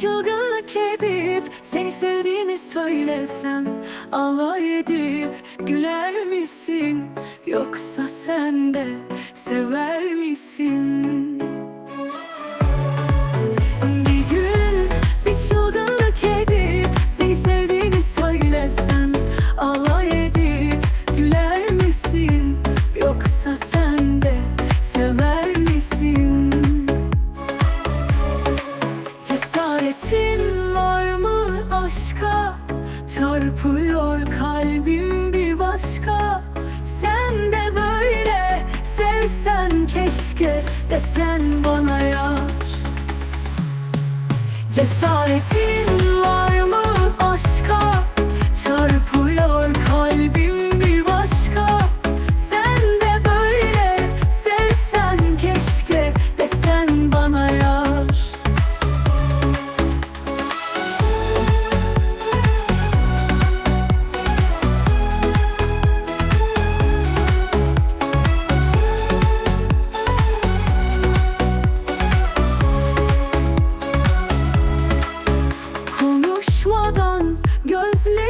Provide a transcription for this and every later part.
çılgınlık edip Seni sevdiğimi söylesem Alay edip güler misin? Yoksa sen de sever misin? Bir gün bir çılgınlık edip Seni sevdiğimi söylesem Alay Çarpıyor kalbim bir başka. Sen de böyle sevsen keşke Desen bana yar. Cesaretin Konuşmadan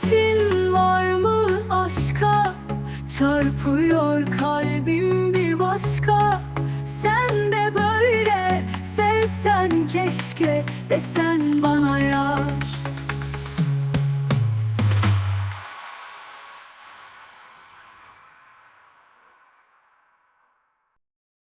Cesaretin var mı aşka? Çarpıyor kalbim bir başka. Sen de böyle sevsen keşke Desen bana yar